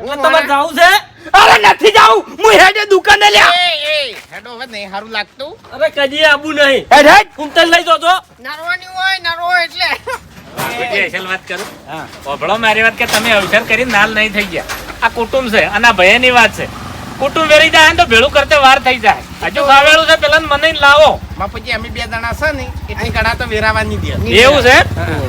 એટલે તમારે જાવું છે? અરે નથી જાવું હું હેડે દુકાને લ્યા. એ એ હેડો હવે નહીં સારું લાગતું. અરે કદી આબુ નહીં. હેડ હેડ. કુંતલ લઈ જોજો. નરવાની હોય નરવો એટલે. બાપુજી, વાત કરું? ઓભળો મારી વાત કે તમે અવસર કરીને નાલ નહીં થઈ ગયા. આ કુટુંબ છે અને આ ભયની વાત છે. કુટુંબ વેરી જાય ને તો ભેળું કરતે વાર થઈ જાય. હજુ ખાવેલું છે પેલા મને લાવો. બાપુજી અમે બે જણા છે ને એટલી ઘણા તો વેરાવાની દે એવું છે?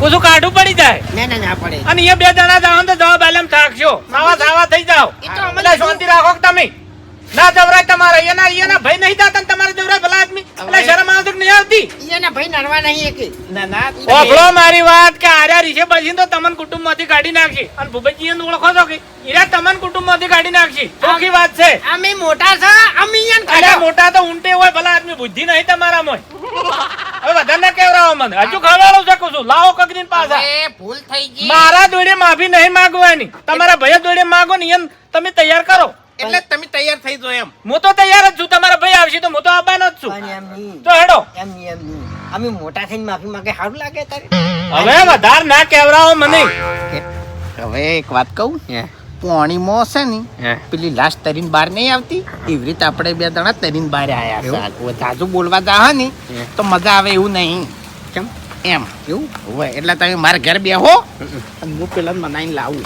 કુછું કાઢું પડી જાય. ના ના ના પડે. અને એ બે જણા જાવ ને તો જવાબ આલે એમ થાકશો. નવા સાવા થઈ જાઓ. એ એટલે શાંતિ રાખો તમે? ના જવરાય તમારે. એના એના ભાઈ નહીં દાતા તમારે જવરાય ભલા આદમી. એટલે શરમ આવે નહીં આવતી. એના ભાઈ નરવા નહીં એકે. ના ના. ઓફળો મારી વાત કે આર્યા રીશે પછી તો તમને કુટુંબમાંથી કાઢી નાખી. અને ભૂપેજી એને ઓળખો છો કે? ઈરા તમન કુટુંબમાંથી કાઢી નાખી. ચોખી વાત છે. અમે મોટા છે અમે ઈયન કાઢ્યા મોટા તો ઊંટે હોય ભલા આદમી. બુદ્ધિ નહીં તમારામાં હવે વધારે ના કેવરાવો મને. હજુ ખવડાવું શકું છું. લાવો કગરીન પાછા. એ ભૂલ થઈ ગઈ. મારા જોડે માફી નહીં માંગવાની. તમારા ભાઈ જોડે માંગો ને એમ તમે તૈયાર કરો. એટલે તમે તૈયાર થઈ જો એમ. હું તો તૈયાર જ છું તમારા ભાઈ આવશે તો હું તો આવવાનો જ છું. એમ નહીં તો હેડો. એમ નહીં એમ નહીં અમે મોટા થઈને માફી માંગે સારું લાગે તારે? હવે વધાર ના કેવરાવો મને. હવે એક વાત કહું પોણીમાં છે ને પેલી લાસ્ટ તરીન બાર નહીં આવતી. એવી રીતે આપણે બે જણા તરીન બાર આયા છે. તાજુ બોલવા જા ને તો મજા આવે એવું નહીં. કેમ? એમ. એવું? હોય એટલે તમે મારા ઘેર બેહો અને હું પેલા મનાઈને લાવું.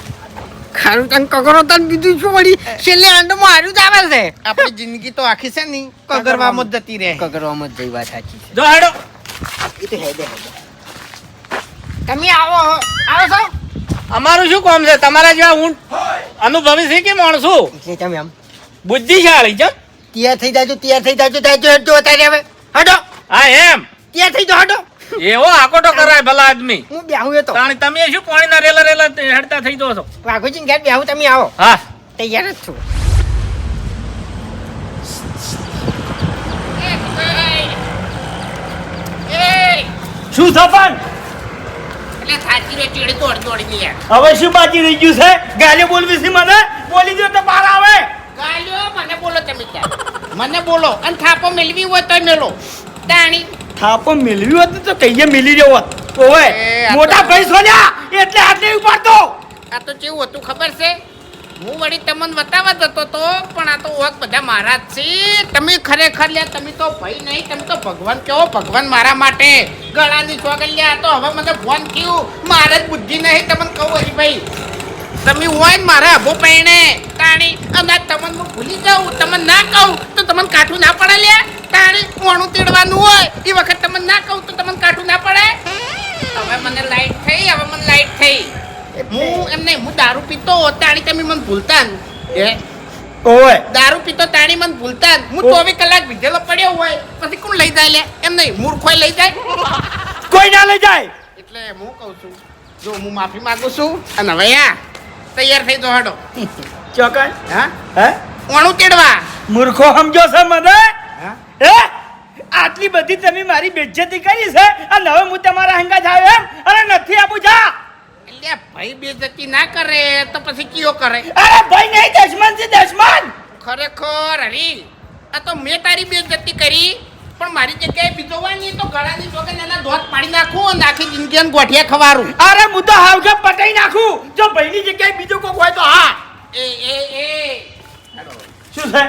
ખારું તન કગરો તન બીજું શું વળી? છેલ્લે આંડોમાં હારું જ આવે છે. આપણી જિંદગી તો આખી છે ને કગરવામાં જ જતી રહે. કગરવામાં જ જઈ વાત સાચી છે. જો હેડો. એ તો હેડે હેડે. તમે આવો આવો છો? અમારું શું કામ છે? તમારા જેવા ઊંટ અનુભવી છે કે માણસો? તમે આમ બુદ્ધિશાળી છો. તૈયાર થઈ જાજો તૈયાર થઈ જાજો જાજો હેડો અત્યારે હવે. હટો. હા એમ. તૈયાર થઈ જાઓ હટો. એવો આકોટો કરાય ભલા આદમી. હું બેહું એ તો. તાણી તમે શું પાણીના રેલા રેલા હેડતા થઈ દો છો? વાઘુજી ઘેર બેહું તમે આવો. હા. તૈયાર જ છું. શું થપન એટલે સાચી રે ચીડી તોડ તોડી લે. હવે શું બાકી રહી ગયું છે? ગાલે બોલવી છે મને? બોલી દો તો બહાર આવે. ગાલ્યો મને બોલો તમે મને બોલો અને થાપો મેળવી હોય તો મેલો. તાણી થાપો મેળવી હોત તો કહીએ મિલી રહ્યો હોત. ઓવે મોટા ભાઈ સોન્યા એટલે હાથ નહીં ઉપાડતો આ તો કેવું હતું ખબર છે? હું વળી તમને બતાવવા જતો તો પણ આ તો ઓક બધા મારા જ છે. તમે ખરેખર લ્યા તમે તો ભાઈ નહીં તમે તો ભગવાન કહો ભગવાન મારા માટે. ગળાની છોકરી લ્યા તો હવે મને ફોન થયું. મારે જ બુદ્ધિ નહીં તમને કહું હરીભાઈ તમે હોય ને મારા અભો પૈણે તાણી અને તમને હું ભૂલી જાઉં તમને ના કહું તો તમને કાઠું ના પડે લે તાણી ઓણું તેડવાનું હોય એ વખત તમને ના કહું તો તમને કાઠું ના પડે. હવે મને લાઈટ થઈ હવે મને લાઈટ થઈ. હું એમ નહીં હું દારૂ પીતો તાણી તમે મને ભૂલતા ન. હે ઓવે. દારૂ પીતો તાણી મને ભૂલતા હું ચોવીસ કલાક વિધેલો પડ્યો હોય પછી કોણ લઈ જાય લે એમ નહીં મૂર્ખોય લઈ જાય. કોઈ ના લઈ જાય. એટલે હું કહું છું જો હું માફી માંગુ છું અને હવે આ. તૈયાર થઈ જો હડો. ચોકન? હા? હે? ઓણું તેડવા. મૂર્ખો સમજો છે મને? હા? હે? આટલી બધી તમે મારી બેજ્જતી કરી છે? અને હવે હું તમારા હંગા જાવ એમ? અરે નથી આપું જા! એટલે ભાઈ બેજતી ના કરે તો પછી કયો કરે? અરે ભાઈ નહીં દશમન છે દશમન! ખરેખર હરી આ તો મેં તારી બેજતી કરી. પણ મારી જગ્યાએ બીજો હોય ને તો ગળાની ચોકે એના ધોત પાડી નાખું અને આખી જિંદગી ગોઠિયા ખવારું. અરે હું તો હાવકે પટાઈ નાખું. જો ભાઈની જગ્યાએ બીજું કોઈ હોય તો હા. એ એ એ. શું છે?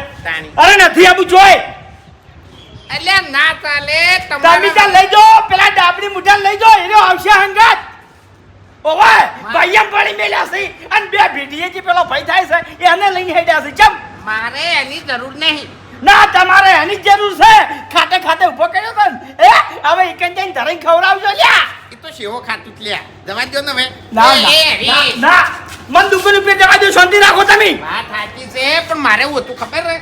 અરે નથી આપું જોય એટલે ના ચાલે તમે તમારા ત્યાં લઈ જાઓ પેલા ડાબડી મુઠા લઈ જાઓ એનો આવશે હંગાત. ઓવે ભાઈ એમ પડી મેલ્યા છે. અને બે ભીડીએ જે પેલો ભાઈ થાય છે એને લઈને હેડ્યા છે. ચમ. મારે એની જરૂર નહીં. ના તમારે એની જરૂર છે. ખાતે ખાતે ઊભો કર્યો તો એ હવે એકન જઈને ધરાઈ ખવડાવજો લ્યા. એ તો શેવો ખાતું જ લ્યા. જવા દો ને હવે. ના ના, મન દુકાન ઉપર જવા દો શાંતિ રાખો તમે. વાત સાચી છે પણ મારે ઓતું ખબર હે?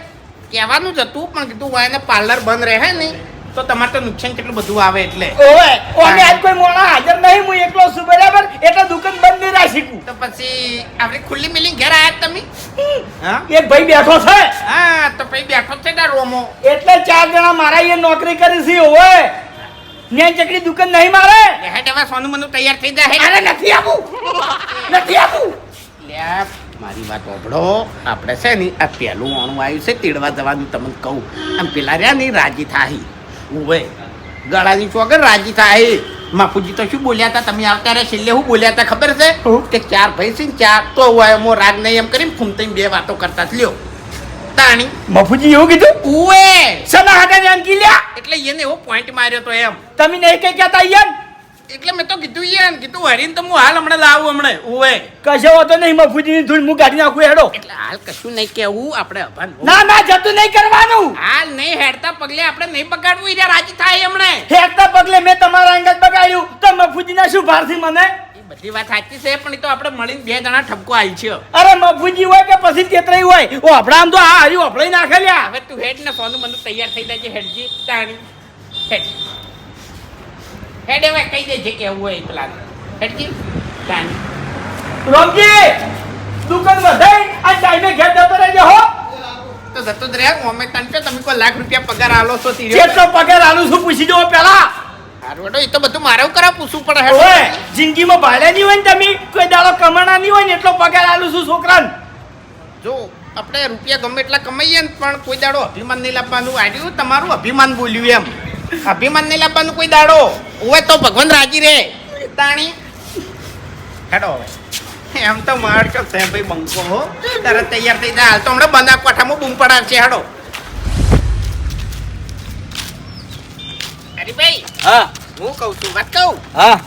કહેવાનું જ હતું પણ કીધું એને પાર્લર બંધ રહે ને. તો તમારે તો નુકસાન કેટલું બધું આવે એટલે. ઓવે ઓને આજ કોઈ મોણા હાજર નહીં હું એકલો છું બરાબર? એટલે દુકાન બંધ નહીં રાખી તો પછી આપણે ખુલ્લી મિલી ઘેર આયા તમે? હા? એક ભાઈ બેઠો છે. હા તો ભાઈ બેઠો છે ને રોમો. એટલે ચાર જણા મારા અહીંયા નોકરી કરી છે ઓવે. ન્યા ચકડી દુકાન નહીં મારે. હેડ હવે સોનું મનું તૈયાર થઈ જાય અરે નથી આપું. નથી આપું. લે મારી વાત ઓભળો આપણે છે ને આ પહેલું ઓણું આવ્યું છે તેડવા જવાનું તમને કહું. આમ પેલા રહ્યા ને રાજી થાહી. ઉવે. ગળાની ચોગર રાજી થાય માફુજી તો શું બોલ્યા હતા? તમે આવતા છેલ્લે શું બોલ્યા હતા ખબર છે? કે ચાર ભાઈ છે ચાર તો હોય એમો રાગ નહીં એમ કરીને ફૂમતાઈ બે વાતો કરતા લ્યો. તાણી. મફુજી એવું કીધું? ઉવે. સલાહ હાથે એમ લ્યા? એટલે એને એવો પોઈન્ટ માર્યો તો એમ. તમે નહીં કઈ કહેતા યાર એટલે મેં તો કીધું યાર કીધું હરીને તો હું હાલ હમણાં લાવું હમણાં. ઉવે કશો વાતો નહીં મફુજી ની ધૂળ હું કાઢી નાખું હેડો. એટલે હાલ કશું નહીં કેવું આપણે અભાન ના ના જતું નહીં કરવાનું. હાલ નહીં હેડતા પગલે આપણે નહીં બગાડવું યાર રાજી થાય હમણે. હેરતા પગલે મેં તમારા અંગત બગાડ્યું. તો મફુજી ના શું ભારથી મને? બધી વાત સાચી છે પણ તો આપણે મળીને બે જણા ઠપકો આવી છે. અરે મફુજી હોય કે પછી તેતરાઈ હોય? ઓ આપણા આમ તો આ હર્યું આપણે નાખેલ્યા. હવે તું હેડ ને સોનું મને તૈયાર થઈ જાય હેડજી તાણી. હેડ. હેડ હવે કહી દે છે કેવું હોય એ પેલા હેડજી તાણી રોમજી દુકાન વધાઈ આ ટાઈમે ઘેર જતો રહેજો હો. તો જતો જ રહ્યા અમે તને કે તમે કોઈ લાખ રૂપિયા પગાર આલો છો તીર્યો. કેટલો પગાર આલું છું પૂછી જો પેલા હારું એ તો બધું મારે કરા પૂછવું પડે હેડો. ઓય જિંદગીમાં ભાડે નહીં હોય ને તમે? કોઈ દાડો કમાણા નહીં હોય ને એટલો પગાર આલું છું છોકરાને. જો આપણે રૂપિયા ગમે એટલા કમાઈએ ને પણ કોઈ દાડો અભિમાન નહીં લાવવાનું. આવ્યું તમારું અભિમાન બોલ્યું એમ. અભિમાન નહીં લાવવાનું કોઈ દાડો? હોય તો ભગવાન રાજી રે તાણી. હેડો હવે. એમ તો માર છો તે ભાઈ બંકો હો. તરત તૈયાર થઈ જા. હાલ તો હમણાં બંધા કોઠામાં બૂમ પડાવશે. હેડો. અરે ભાઈ હા. હું કહું છું વાત કહું? હા.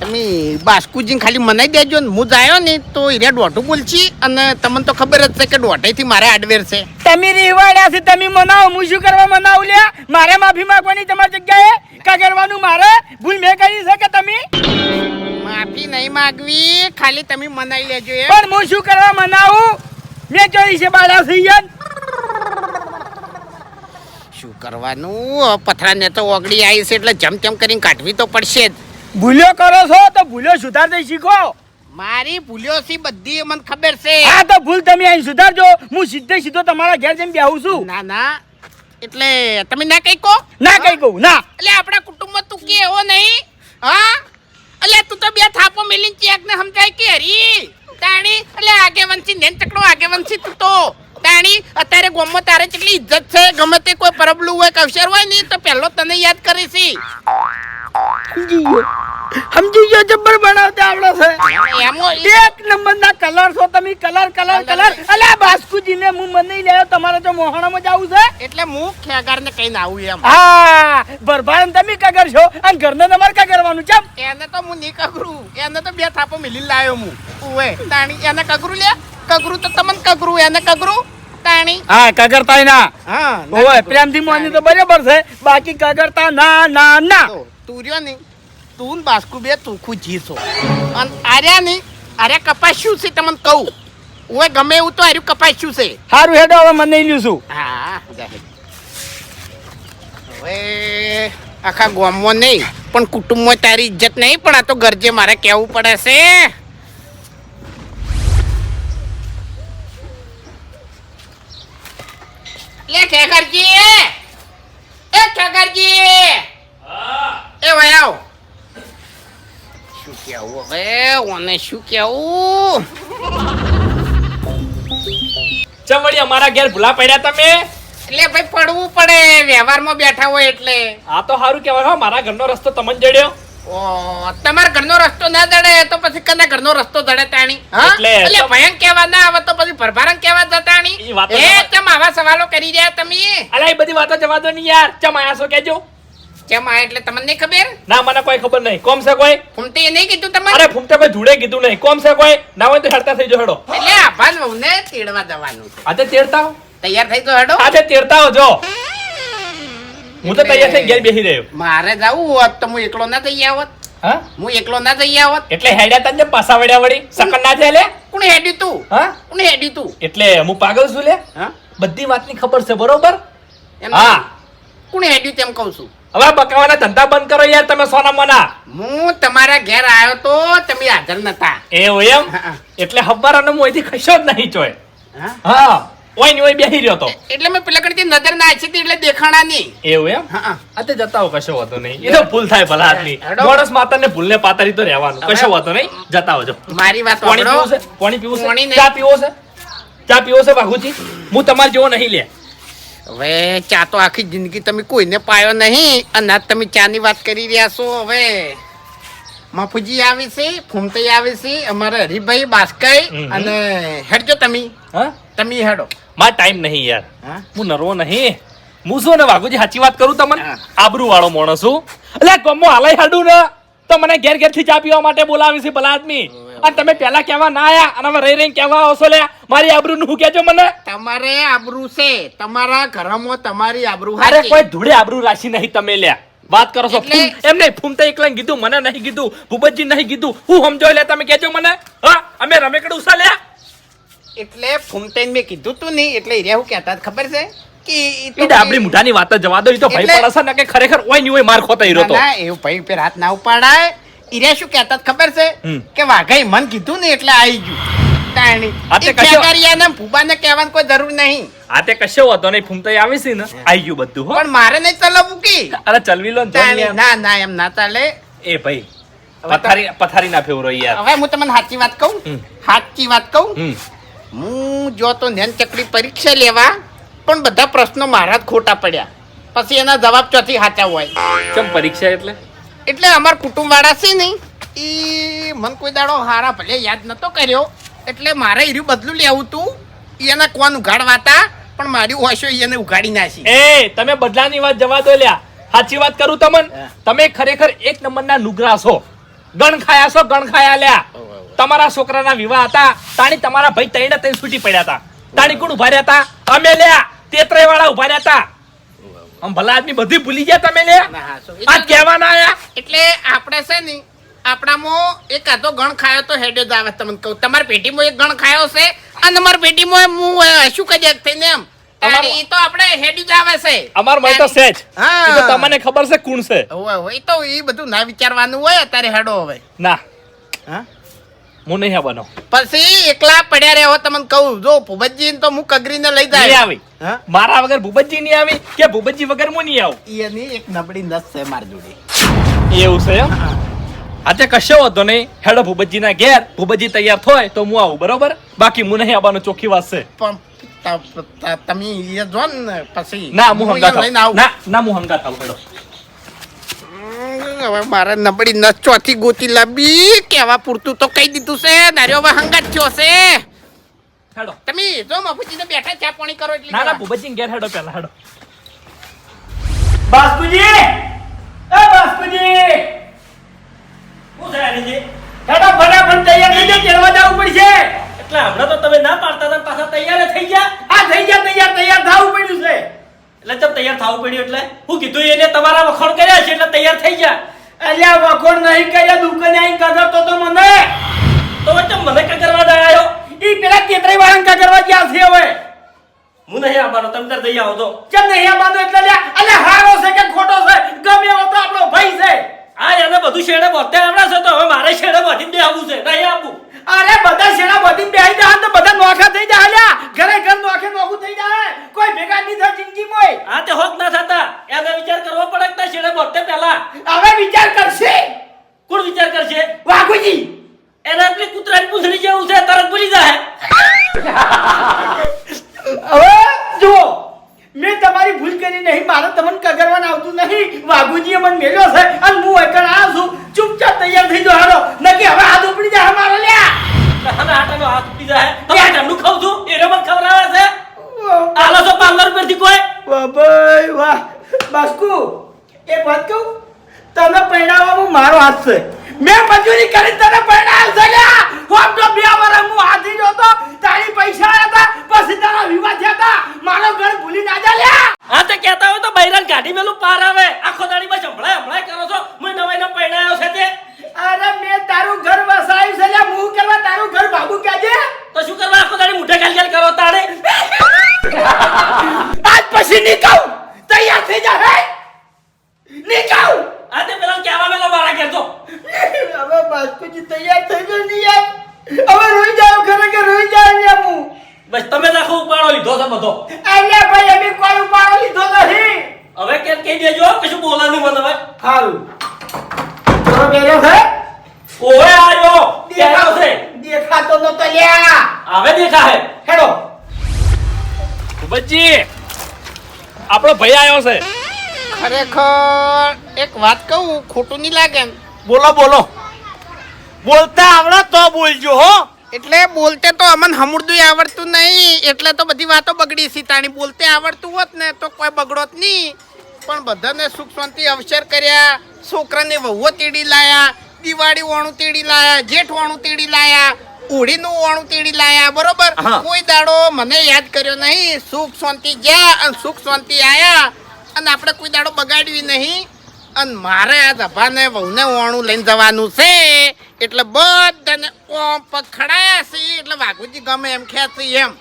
તમે બાસ્કુજી ખાલી મનાઈ દેજો ને. હું જાયો ને તો હીરા દોઢું બોલશી. અને તમને તો ખબર જ છે કે દોઢાઈથી મારે આડવેર છે. તમે રીવાડ્યા છે તમે મનાવો. હું શું કરવા મનાવું લે મારે માફી માંગવાની તમારી જગ્યાએ? કા કરવાનું મારે? ભૂલ મેં કરી છે કે તમે? માફી નહીં માંગવી. ખાલી તમે મનાઈ લેજો પણ હું શું કરવા મનાવું? મેં જોઈ છે બાળા થઈ શું કરવાનું? પથરાને તો ઓગળી આવી છે એટલે જમ તેમ કરીને કાઢવી તો પડશે જ. ભૂલ્યો કરો છો તો ભૂલ્યો સુધારતા શીખો. મારી ભૂલ્યો સી બધી મને ખબર છે. આ તો ભૂલ તમે અહીં સુધારજો. હું સીધે સીધો તમારા ઘેર જઈને બેહું છું. ના ના. એટલે તમે ના કઈ કહો? ના કઈ કહું ના. એટલે આપણા કુટુંબમાં તું કે એવો નહીં? હા? એટલે તું તો બે થાપો મેલીને ચેક ને સમજાય કે હરી? તાણી એટલે આગે વંશી નેન ચકડો આગે વંશી તું તો. તાણી અત્યારે ગોમો તારે કેટલી ઇજ્જત છે? ગમે તે કોઈ પરબલું હોય કે અવસર હોય ને તો પહેલો તને યાદ કરે છે સમજી ગયો જબ્બર બનાવતા આવડે છે. એક નંબર ના કલર છો તમે કલર કલર કલર અલે બાસ્કુજી ને હું મને લેયો તમારે તો મોહણામાં જવું છે. એટલે હું ખેગાર ને કહીને આવું એમ. હા ભરભાર તમે કગર છો અને ઘરને તમારે કા કરવાનું ચમ એને તો હું નહીં કગરું. એને તો બે થાપો મિલી લાયો હું. ઉવે તાણી એને કગરું લે? કગરું તો તમને કગરું એને કગરું? તાણી? હા કગરતા ના. હા ઓય પ્રેમથી મોની તો બરાબર છે. બાકી કગરતા ના ના ના. તું રહ્યો ને તું ને બાસ્કુ બે તુખું જીસો અને આર્યા ને આર્યા કપાસ્યું છે તમને કહું? ઓય ગમે એવું તો આર્યું કપાસ્યું છે? સારું હેડો હવે મને નહીં લ્યું છું. હા હવે આખા ગામમાં નહીં પણ કુટુંબમાં તારી ઇજ્જત નહીં પણ આ તો ગરજે મારે કહેવું પડે છે. લે ખેકરજી એ ઠેકરજી. એ આવ. શું કેવું હવે ઓને શું કેવું ચમડિયા મારા ઘેર ભૂલા પડ્યા તમે? એટલે ભાઈ પડવું પડે વ્યવહારમાં બેઠા હોય એટલે. આ તો સારું કહેવાય હો મારા ઘરનો રસ્તો તમને જડ્યો? ઓ તમારા ઘરનો રસ્તો ના દડે તો પછી કના ઘરનો રસ્તો દડે તાણી? એટલે એટલે ભયંક કહેવા ના આવે તો પછી ભરભારંગ કહેવા જતાણી ઈ એ જવા- આવા સવાલો કરી રહ્યા તમે. અલા એ બધી વાતો જવા દો ને યાર. ચમ આયા છો કેજો કેમ આ એટલે તમને નહીં ખબર? ના મને કોઈ ખબર નહીં. કોમ છે કોઈ? ફૂમતે એ નહીં કીધું તમારે અરે ફૂમતે કોઈ ધૂળે કીધું નહીં. કોમ છે કોઈ? ના હોય તો હેડતા થઈ જો હેડો. એટલે આભાન વહુને તેડવા જવાનું છે. આજે તેડતા તૈયાર થઈ તો હેડો. આજે તેડતા જો. હું તો તૈયાર થઈ ઘેર બેસી રહ્યો. મારે જવું હોત તો હું એકલો ના જઈ આવત હા? હું એકલો ના જઈ આવત એટલે હેડ્યા તને પાસા વળ્યા વળી. સકન ના થાય લે કોણ હેડ્યું તું? હા? કોણ હેડ્યું તું? એટલે હું પાગલ છું લે? હા? બધી વાતની ખબર છે બરોબર? એમ હા. કોણ હેડ્યું તેમ કહું છું? હવે બકાવાના ધંધા બંધ કરો યાર તમે સોના મોના હું તમારા ઘેર આવ્યો તો તમે હાજર નતા. એવું એમ? એટલે હવારાનો હું અહીંથી ખસ્યો જ નહીં ચોય હા? ઓયની ઓય બેહી રહ્યો તો. એટલે મેં પેલા કરતી નજર ના હતી એટલે દેખાણા નહીં. એવું એમ? હા તે જતા હો કશો વાતો નહીં. એ તો ભૂલ થાય ભલા આટલી. માણસ માતાને ભૂલને પાતળી તો રહેવાનું. કશો વાતો નહીં. જતા હોજો મારી વાત પાણી. પીવું છે? પાણી પીવું છે? ચા પીવો છે? ચા પીવો છે બાપુજી હું તમારે જેવો નહીં લે. હવે ચા તો આખી જિંદગી તમે કોઈને પાયો નહીં અને તમે ચાની વાત કરી રહ્યા છો હવે. માફુજી આવી છે ફૂમતાઈ આવી છે અમારે હરિભાઈ બાસ્કાઈ અને હેડજો તમે. હા? તમે હેડો. માર ટાઈમ નહીં યાર. હા? નરવો નહીં. હું શું ને વાઘુજી સાચી વાત કરું તમને. આબરૂ વાળો માણસ છું એટલે ગમો હાલાઈ હાડું ને. તો મને ઘેર ઘેરથી ચા પીવા માટે બોલાવી છે ભલા આદમી. અને તમે પહેલા કહેવા ના આયા અને હવે રહી રહીને કહેવા આવશો લે મારી આબરૂ નું કહેજો મને? તમારે આબરૂ છે. તમારા ઘરમાં તમારી આબરૂ અરે કોઈ ધૂળે આબરૂ રાશી નહીં તમે લે વાત કરો છો. એમ નહીં ફૂમતા એકલા કીધું મને નહીં કીધું ભૂપતજી નહીં કીધું. હું સમજો લે તમે કહેજો મને. હા અમે રમેકડું ઉસા લે એટલે ફૂમતાઈને મેં કીધું તું નહીં એટલે હીરા હું કહેતા ખબર છે? કે ડાબડી મુઠાની વાત જવા દો એ તો ભાઈ પડશે પડે ને કે ખરેખર ઓય નહીં હોય માર ખોતા હીરો તો. ના, ના, એવું ભાઈ હાથ ના ઉપાડાય. ઈરે શું કહેતા ખબર છે? કે વાઘાઈ મન કીધું ને એટલે આવી ગયું. તાણી. હા, કશો- ખેગારિયાને ફૂબાને કહેવાની કોઈ જરૂર નહીં. આ કશો હતો નહીં ફૂમતા આવી છે ને આવી ગયું બધું હો. પણ મારે નહીં ચલાવવું કે? અરે ચલવી લો ને ના ના એમ ના ચાલે. એ ભાઈ પથારી પથારી ના ફેવરો યાર. હવે હું તમને સાચી વાત કહું. સાચી વાત કહું? હું જો તો નેન ચકડી પરીક્ષા લેવા પણ બધા પ્રશ્નો મારા જ ખોટા પડ્યા. પછી એના જવાબ ચોથી સાચા હોય. પરીક્ષા એટલે? એટલે અમાર કુટુંબ વાળા છે નહીં. એ મન કોઈ દાડો હારા ભલે યાદ નતો કર્યો. એટલે મારે હીરું બદલું લેવું તું. ઈ એના કોણ ઉઘાડવાતા? પણ મારી હોશો એને ઉઘાડી નાખી. એ તમે બદલાની વાત જવા દો લ્યા. સાચી વાત કરું તમને? તમે ખરેખર એક નંબરના નુગરા છો. ગણ ખાયા છો ગણ ખાયા લ્યા. તમારા છોકરાના વિવાહ હતા. તાણી તમારા ભાઈ તૈણ તૈણ છૂટી પડ્યા હતા. તાણી કોણ ઊભા રહ્યા હતા? અમે લ્યા. તેત્રે વાળા ઊભા રહ્યા હતા. આમ ભલા આદમી બધી ભૂલી ગયા તમે ના, આ કહેવાના આયા? એટલે આપણે છે ને આપણામાં એક આધો ગણ ખાયો તો હેડે જ આવે તમને કહું. તમારી પેટીમાં એક ગણ ખાયો છે અને મારી પેટીમાં હું શું કહી થઈને એમ? તો આપણે હેડી જ આવે છે. અમાર મય તો સેજ હા. તમને ખબર છે કોણ છે. તો એ બધું ના વિચારવાનું હોય અત્યારે હેડો હવે. ના. હા? હું નહીં આવવાનો પછી એકલા પડ્યા રહ્યો તમને કહું. જો ભૂપતજી તો હું કગરીને લઈ જાય. આવી. મારા વગર ભૂપતજી નહીં આવી કે ભૂપતજી વગર હું નહીં આવું? એની એક નબળી નસ છે મારી જોડે. એવું છે એમ? આજે કશો વાંધો નહીં. હેડો ભૂપતજીના ઘેર. ભૂપતજી તૈયાર થાય તો હું આવું બરોબર? બાકી હું નહીં આવવાનો ચોખ્ખી વાત છે. પણ તમે એ જો ને પછી. ના હું હંગા થાવ ના ના હું હંગા થાવ હેડો. હવે મારે નબળી નસ ચોથી ગોતી લાવી કેવા પૂરતું તો કહી દીધું છે. દાર્યો હવે હંગાત થયો છે. હેડો. તમે જો મફુજીને બેઠા ચા પાણી કરો એટલે ના ના ભૂપતજી ઘેર હેડો પેલા હેડો. બાસ્કુજી એ બાસ્કુજી હું છે આનીજી હેડો ફટાફટ તૈયાર થઈ જાય ચડવા જવું પડશે. એટલે હમણાં તો તમે ના પાડતા હતા પાછા તૈયાર થઈ ગયા? આ થઈ ગયા તૈયાર તૈયાર થવું પડ્યું છે. એટલે ચમ તૈયાર થવું પડ્યું એટલે? હું કીધું એને તમારા વખોણ કર્યા છે એટલે તૈયાર થઈ ગયા. અલ્યા વખોડ નહીં કર્યા દુકાને આવીને કગરતો તો મને. તો વચ્ચે મને કે કરવા આવ્યો ઈ પેલા તેતરાઈ વાળંકા કરવા ગયા છે હવે. હું નહીં આવવાનો તમે તાર જઈ આવો તો. કેમ નહીં આવવાનો? એટલે લ્યા અલે હારો છે કે ખોટો છે? ગમે એવો તો આપણો ભાઈ છે. આ એને બધું શેડે બોતે આવડે છે તો હવે મારે શેડે બધી બે આવવું છે. નહીં આવું અરે બધા શેણા બધી બેહી જાય તો બધા નોખા થઈ જાય અલ્યા ઘરે ઘર નોખે નોખું થઈ જાય કોઈ ભેગા નહીં થાય જિંદગી મોય. આ તે હોક ના થતા. એને વિચાર કરવો પડે કે શેડે બોતે પહેલા. હવે વિચાર કરશે. કોણ વિચાર કરશે? વાઘુજી. પૂંછડી જેવું છે તરત ભૂલી જાય હવે જુઓ મેં તમારી ભૂલ કરી નહીં મારે તમને કગરવાન આવતું નહીં. વાઘુજીએ મને મેલ્યો છે અને હું એકણ આ છું. ચૂપચાપ તૈયાર થઈ જાઓ હાલો. નકી હવે હાથ ઉપડી જાય મારો લ્યા. અને આટાનો હાથ તૂટી જાય ખાઉં છું. એને મને ખવડાવે છે. આલો તો પાંદર પરથી કોઈ. વાહ ભાઈ વાહ. બાસ્કુ એક વાત કહું? તને પરણાવવામાં મારો હાથ છે. મેં મજૂરી કરી તને પરણાવ છે હોમ તો બે હું હાથી જોતો. તારી પૈસા હતા પછી તારા વિવાહ થયા હતા. મારો ઘર ભૂલી ના જા લ્યા. હા તો કહેતા હોય તો બૈરાન ગાડી મેલું પાર આવે. આખો દાડીમાં સંભળાય સંભળાય કરો છો. હું નવાઈ નો પરણાયો છે તે. અરે મેં તારું ઘર વસાવ્યું છે લ્યા. હું કરવા તારું ઘર ભાગું કહેજે તો શું કરવા આખો દાડી મુઠે ખાલી ખાલી કરો તારે આજ પછી નીકળ તૈયાર થઈ જા હે નીકળ આ તે પેલા કહેવા મેલો મારા ઘેર તો હવે બાસ્કુજી તૈયાર થઈ ગયો નહીં યાર હવે રોઈ જાવ ખરેખર રોઈ જાવ યાર હું બસ તમે નાખો ઉપાડો લીધો છે બધો અલ્યા ભાઈ અમે કોઈ ઉપાડો લીધો નથી હવે કેમ કહી દેજો કશું બોલાનું મને હવે હારું થોડો બેરો છે ઓવે આયો કેવો છે દેખાતો નતો લ્યા હવે દેખા હે હેડો ભૂપતજી આપણો ભાઈ આવ્યો છે. ખરેખર એક વાત કહું ખોટું નહીં લાગે બોલો બોલો. બોલતા આવડે તો બોલજો હો. એટલે બોલતે તો અમન હમુરદું આવડતું નહીં એટલે તો બધી વાતો બગડી છે. તાણી બોલતે આવડતું હોત ને તો કોઈ બગડોત નહીં. પણ બધાને સુખ શાંતિ અવસર કર્યા છોકરાને વહુઓ તેડી લાયા દિવાળી વાણું તેડી લાયા જેઠ વાણું તેડી લાયા હોળીનું ઓણું તેડી લાયા બરોબર? હા. કોઈ દાડો મને યાદ કર્યો નહીં. સુખ શાંતિ ગયા અને સુખ શાંતિ આયા. અને આપણે કોઈ દાડો બગાડવી નહીં. અને મારે આ ધભાને વહુને ઓણું લઈને જવાનું છે. એટલે બધાને ઓમ પગ ખડાયા છે. એટલે વાઘુજી ગમે એમ ખેંચી એમ.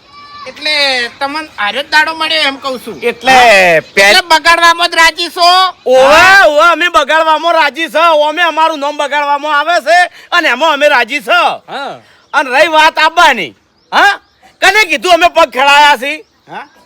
એટલે તમને આર્યો દાડો મળ્યો એમ કહું છું. એટલે એટલે બગાડવામાં જ રાજી છો? ઓવે ઓવે અમે બગાડવામાં રાજી છે. અમે અમારું નામ બગાડવામાં આવે છે અને એમાં અમે રાજી છે. હા. અને રહી વાત આબાની. હા? કને કીધું અમે પગ ખેડાયા છીએ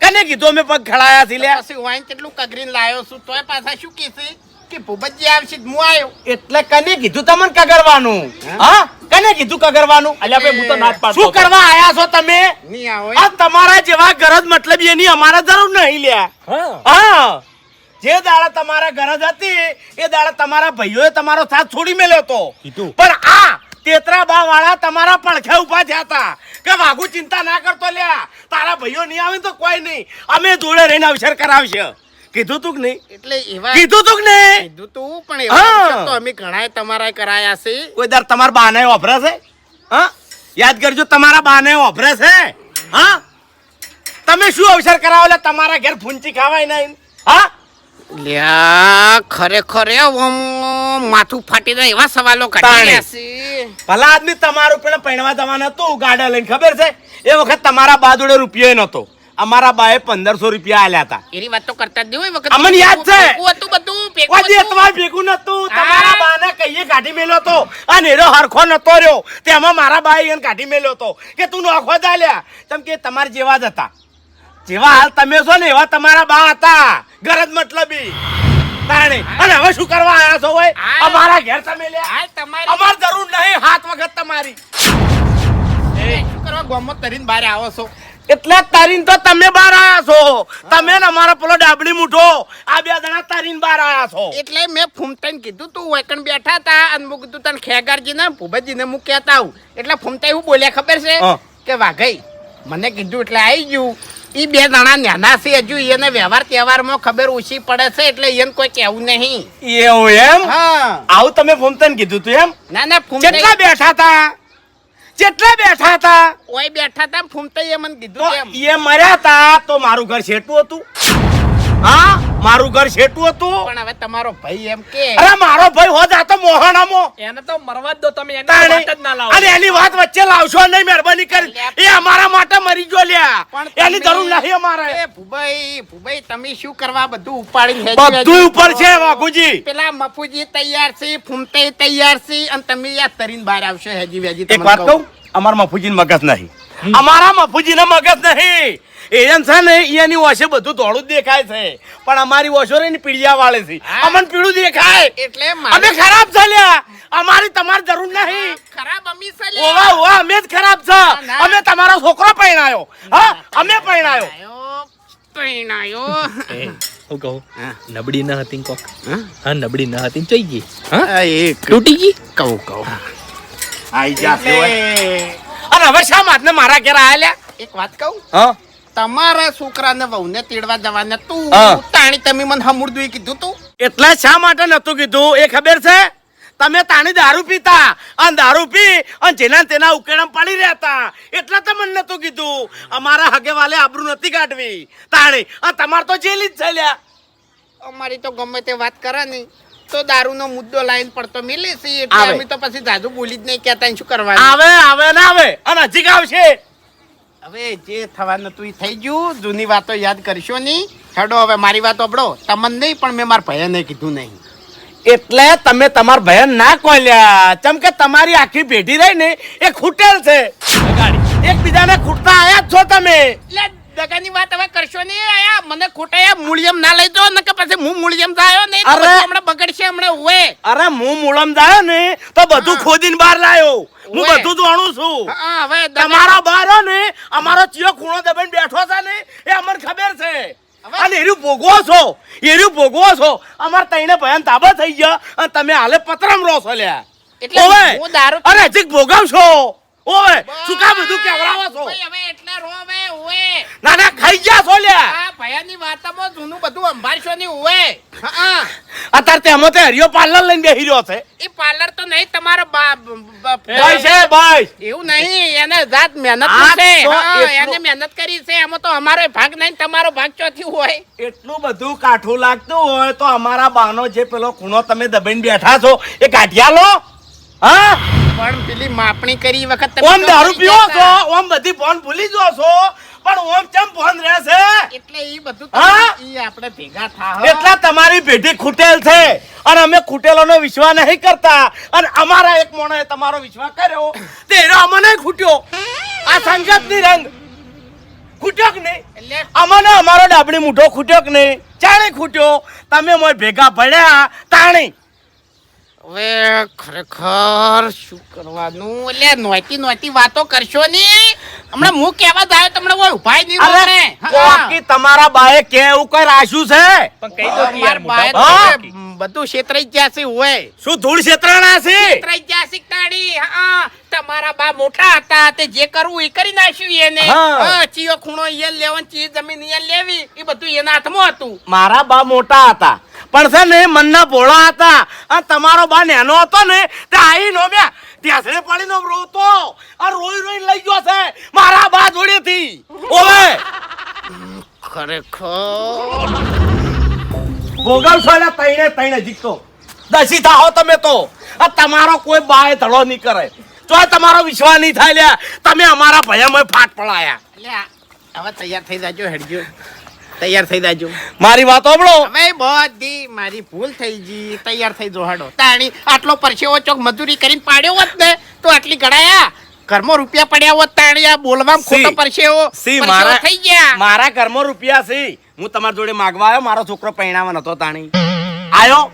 કને કીધું અમે પગ ખેડાયા છીએ લે પછી વાઈન કેટલું કગરીને લાયો છું? તોય પાછા શું કહેશે કે ભૂપતજી આવશે હું આવ્યો. એટલે કને કીધું તમને કગરવાનું? હા? કને કીધું કગરવાનું? અલ્યા ભાઈ હું તો ના પાડતો શું કરવા આયા છો તમે? નહીં આવો આ તમારા જેવા ગરજ મતલબ એની અમારે જરૂર નહીં લ્યા. હા. હા. જે દાડા તમારા ગરજ હતી એ દાડા તમારા ભાઈઓએ તમારો સાથ છોડી મેલ્યો હતો. કીધું. પણ આ તેતરા બા વાળા તમારા પડખે ઊભા થયા હતા. કે વાઘુ ચિંતા ના કરતો લ્યા. તારા ભાઈઓ નહીં આવે તો કોઈ નહીં. અમે જોડે રહીને અવસર કરાવશે. કીધું તું કે નહીં? એટલે એવા કીધું તું કે નહીં? કીધું તું પણ એવા તો અમે ઘણાય તમારા કરાયા છે. કોઈ દર તમારા બાને વાપરે છે? હા? યાદ કરજો તમારા બાને ઓફરે છે. હા? તમે શું અવસર કરાવો લે તમારા ઘેર ફૂંચી ખાવાય નહીં. હા? લ્યા ખરેખર એ ઓમ માથું ફાટી જાય એવા સવાલો કાઢી છે. ભલા આદમી તમારું પેલા પહેણવા જવાના હતું ગાડા લઈને ખબર છે? એ વખત તમારા બા જોડે રૂપિયો નતો અમારા બાએ પંદરસો રૂપિયા આલ્યા હતા. એની વાત તો કરતા જ વખત. અમને યાદ છે. હતું બધું ભેગું કોઈ હતું. તમારે ભેગું નતું તમારા બાને કહીએ કાઢી મેલ્યો તો. અને એનો હરખો નતો રહ્યો. તેમાં મારા બાએ એને કાઢી મેલ્યો તો. કે તું નોખો ચાલ્યા તેમ કે તમારા જેવા જ હતા. જેવા હાલ તમે છો ને એવા તમારા બા હતા. ગરજ મતલબી. તાણે અને હવે શું કરવા આયા છો હોય અમારા ઘેર તમે લે આ તમારી. અમાર જરૂર નહીં હાથ વખત તમારી. એ શું કરવા ગોમત તરીને બહાર આવો છો? એટલે તારીન તો તમે બહાર આયા છો. તમે ને અમારો પેલો ડાબડી મૂઠો. આ બે જણા તારીન બહાર આયા છો. એટલે મેં ફૂમતાઈને કીધું તું વૈકણ બેઠા હતા અને મુ કીધું તને ખેગારજી ને ભૂપતજી ને હું કહેતા આવું. એટલે ફૂમતાઈ હું બોલ્યા ખબર છે? કે વાઘઈ મને કીધું એટલે આવી ગયું. એ બે જણા નાના છે હજુ એને વ્યવહાર તહેવારમાં ખબર ઓછી પડે છે એટલે એને કોઈ કેવું નહીં. એવું એમ? હા. આવું તમે ફૂમતન કીધું તું એમ? ના ના કેટલા બેઠા હતા જેટલા બેઠા હતા. ઓય બેઠા હતા ફૂમતાઈએ મને કીધું એમ. એ મર્યા હતા તો મારું ઘર છેટું હતું. હા? મારું ઘર શેટું હતું. પણ હવે તમારો ભાઈ એમ કે અરે મારો ભાઈ હોત આ તો મોહણામો. એને તો મરવા દો તમે એને વાત જ ના લાવો. અને એની વાત વચ્ચે લાવશો નહીં મહેરબાની કરી. એ અમારા માટે મરી ગયો લ્યા. પણ એની જરૂર નહીં અમારે. એ ભુભાઈ ભુભાઈ તમે શું કરવા બધું ઉપાડી છે બધું ઉપર છે? વાઘુજી. પેલા મફુજી તૈયાર છે ફૂમતે તૈયાર છે અને તમે યાદ તરીને બહાર આવશો હેજી વેજી. એક વાત કહું. અમાર મફુજી મગજ નહીં. અમારા મફુજીને મગજ નહીં. એજન છે ને એની ઓછે બધું ધોળું જ દેખાય છે. પણ અમારી ઓછો રહીને પીળિયા વાળે છે. અમને પીળું દેખાય. એટલે અમે ખરાબ ચાલ્યા અમારી તમાર જરૂર નહીં. ખરાબ અમી છે ઓવા ઓવા અમે જ ખરાબ છે. અમે તમારો છોકરો પરણાયો. હા અમે પરણાયો. પરણાયો. હું કહું? નબળી ન હતી કોક? હા? નબળી ન હતી ચઈ ગઈ. હા? એ તૂટી ગઈ? કહું કહું. આઈ જા અને હવે શા માટે મારા ઘેર આયા એક વાત કહું? હા? તમારા છોકરાને વહુને તેડવા જવાને તું તાણી તમે મને હમુરદું કીધું તું? એટલે શા માટે નતું કીધું? એ ખબર છે? તમે તાણી દારૂ પીતા અને દારૂ પી અને જેના તેના ઉકેડમ પડી રહેતા. એટલે તમને નતું કીધું? અમારા હગે વાલે આબરૂ નથી કાઢવી તાણી અને તમાર તો જેલી જ ચાલ્યા અમારી તો ગમે તે વાત કરે ને તો દારૂનો મુદ્દો લાઈન પડતો મિલે છે એટલે અમે તો પછી જાજુ બોલી જ નહીં કહેતા શું કરવાનું? આવે આવે ના આવે. અને હજી આવશે હવે જે થવાનું હતું એ થઈ ગયું. જૂની વાતો યાદ કરશો નહીં. હેડો હવે મારી વાત અબડો તમને નહીં પણ મેં મારા ભાઈને કીધું નહીં. એટલે તમે તમાર ભયન ના કોલ્યા. ચમ કે તમારી આખી પેઢી રહી ને એ ખૂટેલ છે. એકબીજાને ખૂટતા આયા જ છો તમે. એટલે દગાની વાત હવે કરશો નહીં આયા મને ખોટા મૂળિયમ ના લઈ દો ને કે પછી હું મૂળિયમ જાયો નહીં અરે. હમણાં બગડશે હમણાં ઓએ અરે હું મૂળમ જાયો ને તો બધું. ખોદીને બહાર લાયો. હું બધું જાણું છું. હવે તમારો બારો ને અમારો ચિયો ખૂણો દબાઈને બેઠો છે ને એ અમને ખબર છે. અને એર્યું ભોગવો છો એર્યું ભોગવો છો. અમાર તઈને ભયાન તાબા થઈ ગયા અને તમે હાલે પતરામ રહો છો લ્યા. એટલે અરે હજી ભોગવશો. ઓવે શું કામ બધું કેવડાવો છો? ભાઈ, હવે એટલે રો હવે ઓવે ના ના ખાઈ ગયા છો લે. આ ભયાની વાતમાં જૂનું બધું અંભારશો ની ઓવે હા. અત્યારે તેમાં તે હરિયો પાર્લર લઈને બેહી રહ્યો છે. એ પાર્લર તો નહીં તમારો ભાઈ છે ભાઈ. એવું નહીં એને જાત મહેનત છે તો એને મહેનત કરી છે એમાં તો અમારો ભાગ નહીં તમારો ભાગ ચોથી હોય. એટલું બધું કાઠું લાગતું હોય તો અમારા બાનો જે પેલો ખૂણો તમે દબાઈને બેઠા છો એ કાઢ્યા લો હા? પણ પેલી માપણી કરી વખત તમે ઓમ દારૂ પીવો છો ઓમ બધી ફોન ભૂલી જો છો પણ ઓમ ચમ ફોન રહેશે? એટલે ઈ બધું હા? ઈ આપણે ભેગા થા એટલા તમારી પેઢી ખૂટેલ છે અને અમે ખૂટેલોનો વિશ્વાસ નહીં કરતા અને અમારા એક મોણે તમારો વિશ્વાસ કર્યો તે એનો અમને ખૂટ્યો. આ સંગતની રંગ ખૂટ્યો કે નહીં? એટલે અમને અમારો ડાબડી મૂઠો ખૂટ્યો કે નહીં? ચાણે ખૂટ્યો. તમે મોય ભેગા ભળ્યા તાણી. હવે ખરેખર શું કરવાનું? એટલે નોતી નોતી વાતો કરશો ની હમણાં હું કેવા થાય તમને કોઈ ઉપાય નહીં અરે. કોકી તમારા બાએ કે એવું કઈ રાખ્યું છે? પણ કહી દો કે યાર બાએ બધું છેતરાઈ ગયા છે હોય શું ધૂળ છેતરાણા છે? છેતરાઈ ગયા છે તાળી. હા તમારા બા મોટા હતા તે જે કરવું એ કરી નાખ્યું એને. ચિયો ખૂણો અહીંયા લેવાનો ચી જમીન અહીંયા લેવી. એ બધું એના હાથમાં હતું. મારા બા મોટા હતા. પણ છે ને, મનના ભોળા હતા. અને તમારો બા નેનો હતો ને, તે આઈ નો બ્યા ત્યાં પડી નો રોતો. આ રોઈ રોઈ લઈ ગયો છે. મારા બા જોડેથી. ઓવે. ખરેખર ગોગલ સાલા તૈણે તૈણે જીતો દસી થાઓ તમે તો. આ તમારો કોઈ બાય ધડો નહીં કરે. તો તમારો વિશ્વાસ નહીં થાય લ્યા, તમે અમારા ભયામાં ફાટ પડાયા. હવે તૈયાર થઈ જાજો, હેડજો. તૈયાર થઈ જાજો. મારી વાત સાંભળો. અમે બધી મારી ભૂલ થઈ ગઈ. તૈયાર થઈ જો હાડો. તાણી આટલો પરસેવો ચોક મજૂરી કરીને પાડ્યો હોત ને તો આટલી ગળાયા. ઘરમાં રૂપિયા પડ્યા હોત તાણી આ બોલવામાં ખોટો પરસેવો. સી મારા થઈ ગયા. મારા ઘરમાં રૂપિયા સી. હું તમારા જોડે માગવા આવ્યો. મારો છોકરો પૈણાવા નતો તાણી. આયો.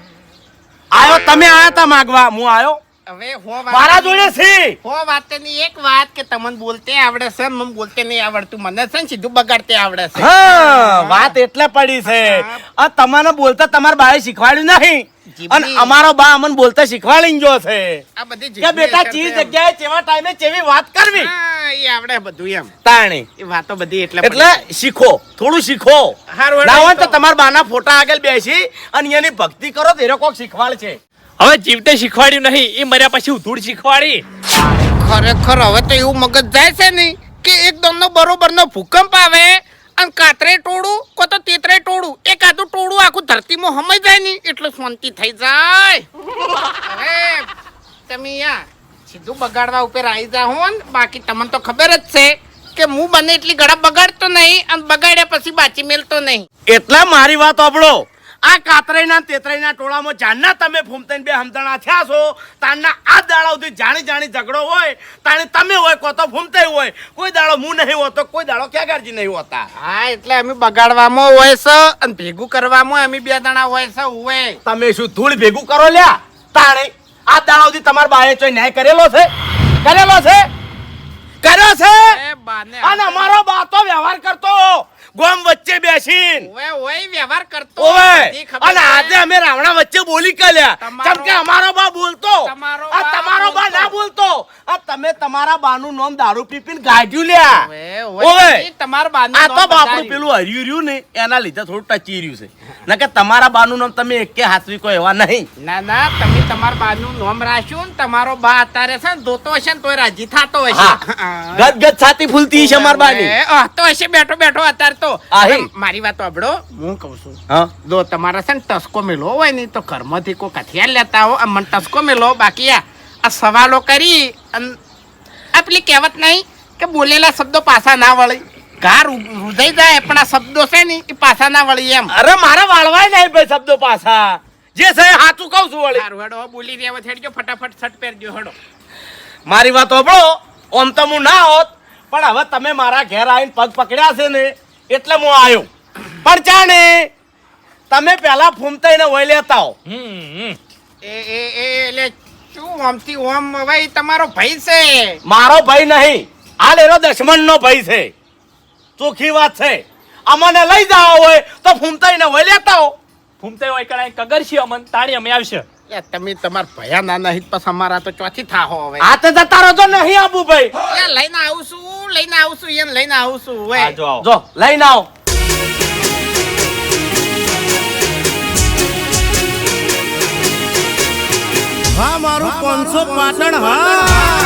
આયો તમે આયા તા માગવા. હું આયો. હવે હો વાત- મારા જોડે છે. હો વાતની એક વાત કે તમને બોલતે આવડે છે મને બોલતે નહીં આવડતું. મને છે ને સીધું બગાડતે આવડે છે. હા વાત એટલે પડી છે. આ તમને બોલતા તમારા બાએ શીખવાડ્યું નહીં. અને અમારો બા અમને બોલતા શીખવાડી ગયો છે. આ બધી કે બેટા ચી જગ્યાએ કેવા ટાઈમે કેવી વાત કરવી. એ આવડે બધું એમ. તાણી. એ વાતો બધી એટલે એટલે શીખો થોડું શીખો. હારું, ના હોય તો. તમારા બાના ફોટા આગળ બેસી અને એની ભક્તિ કરો તો એ કોક શીખવાડ છે હવે જીવતે શીખવાડ્યું નહીં એ મર્યા પછી ધૂળ શીખવાડી. ખરેખર હવે તો એવું મગજ જાય છે નહીં કે એકદમ નો બરોબર નો ભૂકંપ આવે અને કાતરે ટોળું કો તો તેતરે ટોળું એક આધું ટોળું આખું ધરતીમાં હમાઈ જાય નહીં એટલે શાંતિ થઈ જાય. હવે તમે યા સીધું બગાડવા ઉપર આવી જા ને બાકી તમને તો ખબર જ છે કે હું બને એટલી ગળા બગાડતો નહીં અને બગાડ્યા પછી બાચી મેલતો નહીં. એટલા મારી વાત સાંભળો. આ કાતરાઈના તેતરાઈના ટોળામાં જાણના તમે ફૂમતાઈને બે હમદણા થયા છો. તાણના આ દાડા સુધી જાણી જાણી ઝઘડો હોય તાણે તમે હોય કો તો ફૂમતાઈ હોય. કોઈ દાડો હું નહીં હોતો કોઈ દાડો ક્યાગારજી નહીં હોતા. હા એટલે અમે બગાડવામાં હોય છે અને ભેગું કરવામાં અમે બે દાણા હોય છે હોય તમે શું ધૂળ ભેગું કરો લ્યા? તાણે આ દાડા સુધી તમારા બાએ ચોય ન્યાય કરેલો છે? કરેલો છે? કર્યો છે? અને અમારો બા તો વ્યવહાર કરતો. ગોમ વચ્ચે બેસીન. ઓય ઓય વ્યવહાર કરતો ઓય અને આજે અમે રાવણા વચ્ચે બોલી કલ્યા કેમ કે અમારો બા બોલતો. આ તમારો બા ના બોલતો. આ તમે તમારા બાનું નામ દારૂ પીપીન ગાઢ્યું લ્યા. ઓય તમારા બાનું આ તો બાપનું પેલું હર્યું રહ્યું ને એના લીધે થોડું ટચી રહ્યું છે. નકે તમારા બાનું નામ તમે એકે હાથવી કોઈ એવા નહીં. ના ના તમે તમારા બાનું નામ રાખ્યું ને તમારો બા અત્યારે છે ને ધોતો હશે ને તોય રાજી થાતો હશે. ગદગદ ગદ ગદ છાતી ફૂલતી છે અમાર બાની. તો હશે બેઠો બેઠો અત્યારે તો મારી વાત સાંભળો. હું કઉ છું જો તમારા છે ને ટસકો મેલો હોય ને તો ઘરમાંથી કોઈ કથિયાર લેતા હો મને ટસકો મેલો. બાકી આ સવાલો કરી આ પેલી કહેવત નહીં કે બોલેલા શબ્દો પાછા ના વળી. ઘા રૂ- જાય પણ આ શબ્દો છે ને એ પાછા ના વળી એમ. અરે મારા વાળવાય નહીં ભાઈ શબ્દો પાછા. જે છે એ સાચું કહું છું વળી. સારું હેડો બોલી રહ્યા છેડજો ફટાફટ શર્ટ પહેરજો હેડો. મારી વાત હોબળો ઓમ તો હું ના હોત પણ હવે તમે મારા ઘેર આવીને પગ પકડ્યા છે ને એટલે હું આવ્યો. પણ જાણે તમે પહેલા ફૂમતા એને વહી લેતા હો. એટલે શું આમથી ઓમ ભાઈ તમારો ભાઈ છે? મારો ભાઈ નહીં. હાલ એનો દશમન નો ભાઈ છે. ચોખ્ખી વાત છે. અમને લઈ જાવ હોય તો ફૂમતા એને વહી લેતા હો. ફૂમતા હોય કરાય કગર છે અમન તાણી અમે આવશે. તમે તમાર ભયા ના નહીં પછી અમારા તો ચોથી થા હો હવે? આ તો જતા રહો નહીં આબુ ભાઈ લઈને આવું છું. હું લઈને આવું એમ લઈને આવું છું હોય લઈને આવો હા મારું પાટણ હા